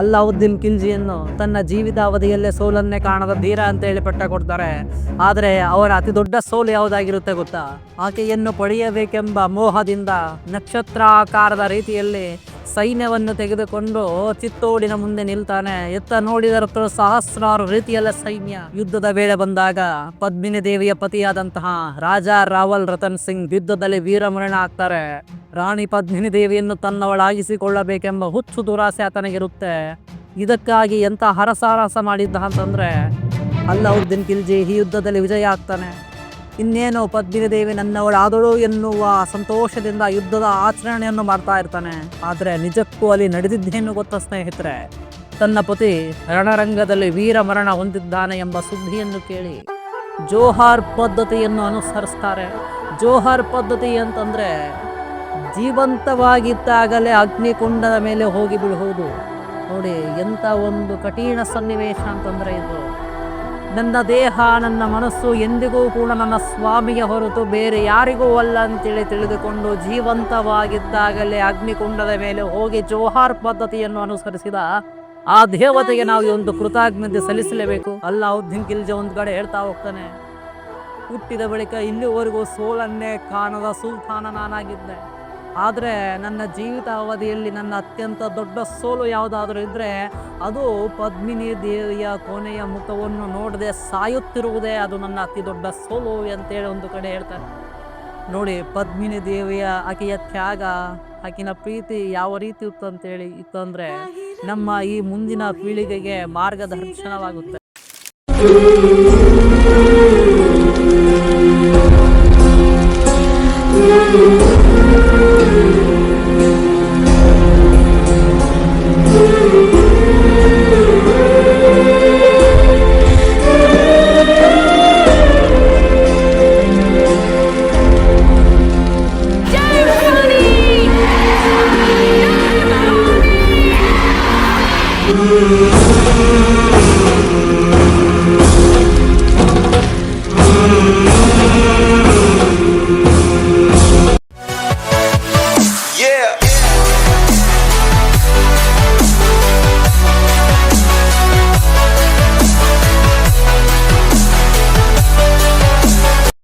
ಅಲ್ಲಾವುದ್ದೀನ್ ಖಿಲ್ಜಿಯನ್ನು ತನ್ನ ಜೀವಿತಾವಧಿಯಲ್ಲೇ ಸೋಲನ್ನೇ ಕಾಣದ ಧೀರ ಅಂತ ಹೇಳಿ ಪಟ್ಟ ಕೊಡ್ತಾರೆ. ಆದರೆ ಅವರ ಅತಿ ದೊಡ್ಡ ಸೋಲು ಯಾವುದಾಗಿರುತ್ತೆ ಗೊತ್ತಾ? ಆಕೆಯನ್ನು ಪಡೆಯಬೇಕೆಂಬ ಮೋಹದಿಂದ ನಕ್ಷತ್ರಾಕಾರದ ರೀತಿಯಲ್ಲಿ ಸೈನ್ಯವನ್ನು ತೆಗೆದುಕೊಂಡು ಚಿತ್ತೋಡಿನ ಮುಂದೆ ನಿಲ್ತಾನೆ. ಎತ್ತ ನೋಡಿದರ ಸಹಸ್ರಾರು ರೀತಿಯಲ್ಲ ಸೈನ್ಯ ಯುದ್ಧದ ವೇಳೆ ಬಂದಾಗ ಪದ್ಮಿನಿ ದೇವಿಯ ಪತಿಯಾದಂತಹ ರಾಜ ರಾವಲ್ ರತನ್ ಸಿಂಗ್ ಯುದ್ಧದಲ್ಲಿ ವೀರಮರಣ ಆಗ್ತಾರೆ. ರಾಣಿ ಪದ್ಮಿನಿ ದೇವಿಯನ್ನು ತನ್ನವಳಾಗಿಸಿಕೊಳ್ಳಬೇಕೆಂಬ ಹುಚ್ಚು ದುರಾಸೆ ಆತನಿಗಿರುತ್ತೆ. ಇದಕ್ಕಾಗಿ ಎಂಥ ಹರಸಾರಸ ಮಾಡಿದ್ದ ಅಂತಂದ್ರೆ, ಅಲ್ಲಾವುದ್ದೀನ್ ಖಿಲ್ಜಿ ಈ ಯುದ್ಧದಲ್ಲಿ ವಿಜಯ ಆಗ್ತಾನೆ. ಇನ್ನೇನು ಪದ್ಮಿನಿ ದೇವಿ ನನ್ನವಳಾದಳು ಎನ್ನುವ ಸಂತೋಷದಿಂದ ಯುದ್ಧದ ಆಚರಣೆಯನ್ನು ಮಾಡ್ತಾ ಇರ್ತಾನೆ. ಆದರೆ ನಿಜಕ್ಕೂ ಅಲ್ಲಿ ನಡೆದಿದ್ದೇನು ಗೊತ್ತ ಸ್ನೇಹಿತರೆ? ತನ್ನ ಪತಿ ರಣರಂಗದಲ್ಲಿ ವೀರ ಮರಣ ಹೊಂದಿದ್ದಾನೆ ಎಂಬ ಸುದ್ದಿಯನ್ನು ಕೇಳಿ ಜೋಹಾರ್ ಪದ್ಧತಿಯನ್ನು ಅನುಸರಿಸ್ತಾರೆ. ಜೋಹಾರ್ ಪದ್ಧತಿ ಅಂತಂದ್ರೆ ಜೀವಂತವಾಗಿದ್ದಾಗಲೇ ಅಗ್ನಿಕುಂಡದ ಮೇಲೆ ಹೋಗಿ ಬಿಡುವುದು ನೋಡಿ, ಎಂಥ ಒಂದು ಕಠಿಣ ಸನ್ನಿವೇಶ ಅಂತಂದರೆ ಇದು. ನನ್ನ ದೇಹ, ನನ್ನ ಮನಸ್ಸು ಎಂದಿಗೂ ಕೂಡ ನನ್ನ ಸ್ವಾಮಿಗೆ ಹೊರತು ಬೇರೆ ಯಾರಿಗೂ ಅಲ್ಲ ಅಂತೇಳಿ ತಿಳಿದುಕೊಂಡು ಜೀವಂತವಾಗಿದ್ದಾಗಲೇ ಅಗ್ನಿಕುಂಡದ ಮೇಲೆ ಹೋಗಿ ಜೋಹಾರ್ ಪದ್ಧತಿಯನ್ನು ಅನುಸರಿಸಿದ ಆ ದೇವತೆಗೆ ನಾವು ಒಂದು ಕೃತಜ್ಞತೆ ಸಲ್ಲಿಸಲೇಬೇಕು. ಅಲ್ಲ ಉದ್ದಿನ ಕಿಲ್ಜ ಒಂದು ಕಡೆ ಹೇಳ್ತಾ ಹೋಗ್ತಾನೆ. ಹುಟ್ಟಿದ ಬಳಿಕ ಇಲ್ಲಿವರೆಗೂ ಸೋಲನ್ನೇ ಕಾಣದ ಸುಲ್ತಾನ ನಾನಾಗಿದ್ದೆ. ಆದರೆ ನನ್ನ ಜೀವಿತಾವಧಿಯಲ್ಲಿ ನನ್ನ ಅತ್ಯಂತ ದೊಡ್ಡ ಸೋಲು ಯಾವುದಾದ್ರೂ ಇದ್ದರೆ ಅದು ಪದ್ಮಿನಿ ದೇವಿಯ ಕೊನೆಯ ಮುಖವನ್ನು ನೋಡದೆ ಸಾಯುತ್ತಿರುವುದೇ ಅದು ನನ್ನ ಅತಿ ದೊಡ್ಡ ಸೋಲು ಅಂತೇಳಿ ಒಂದು ಕಡೆ ಹೇಳ್ತಾರೆ. ನೋಡಿ, ಪದ್ಮಿನಿ ದೇವಿಯ ಆಕೆಯ ತ್ಯಾಗ ಆಕಿನ ಪ್ರೀತಿ ಯಾವ ರೀತಿ ಇತ್ತು ಅಂತೇಳಿ, ಇತ್ತು ಅಂದರೆ ನಮ್ಮ ಈ ಮುಂದಿನ ಪೀಳಿಗೆಗೆ ಮಾರ್ಗದರ್ಶನವಾಗುತ್ತೆ. you.